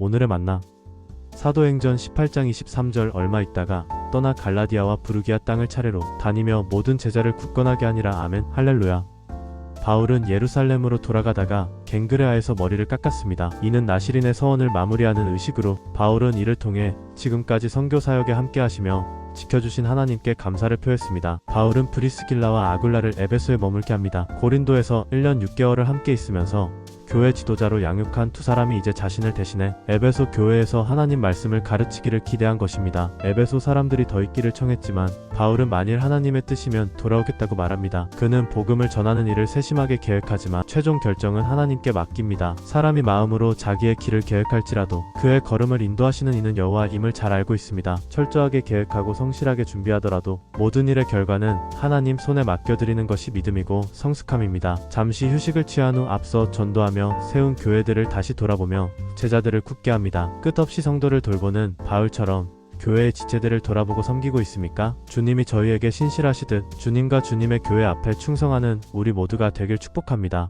오늘의 만나 사도행전 18장 23절 얼마 있다가 떠나 갈라디아와 부르기아 땅을 차례로 다니며 모든 제자를 굳건하게 하니라 아멘 할렐루야 바울은 예루살렘으로 돌아가다가 갱그레아에서 머리를 깎았습니다. 이는 나시린의 서원을 마무리하는 의식으로 바울은 이를 통해 지금까지 선교 사역에 함께 하시며 지켜주신 하나님께 감사를 표했습니다. 바울은 브리스길라와 아굴라를 에베소에 머물게 합니다. 고린도에서 1년 6개월을 함께 있으면서 교회 지도자로 양육한 두 사람이 이제 자신을 대신해 에베소 교회에서 하나님 말씀을 가르치기를 기대한 것입니다. 에베소 사람들이 더 있기를 청했지만 바울은 만일 하나님의 뜻이면 돌아오겠다고 말합니다. 그는 복음을 전하는 일을 세심하게 계획하지만 최종 결정은 하나님께 맡깁니다. 사람이 마음으로 자기의 길을 계획할지라도 그의 걸음을 인도하시는 이는 여호와임을 잘 알고 있습니다. 철저하게 계획하고 성실하게 준비하더라도 모든 일의 결과는 하나님 손에 맡겨드리는 것이 믿음이고 성숙함입니다. 잠시 휴식을 취한 후 앞서 전도하며 세운 교회들을 다시 돌아보며 제자들을 굳게 합니다. 끝없이 성도를 돌보는 바울처럼 교회의 지체들을 돌아보고 섬기고 있습니까? 주님이 저희에게 신실하시듯 주님과 주님의 교회 앞에 충성하는 우리 모두가 되길 축복합니다.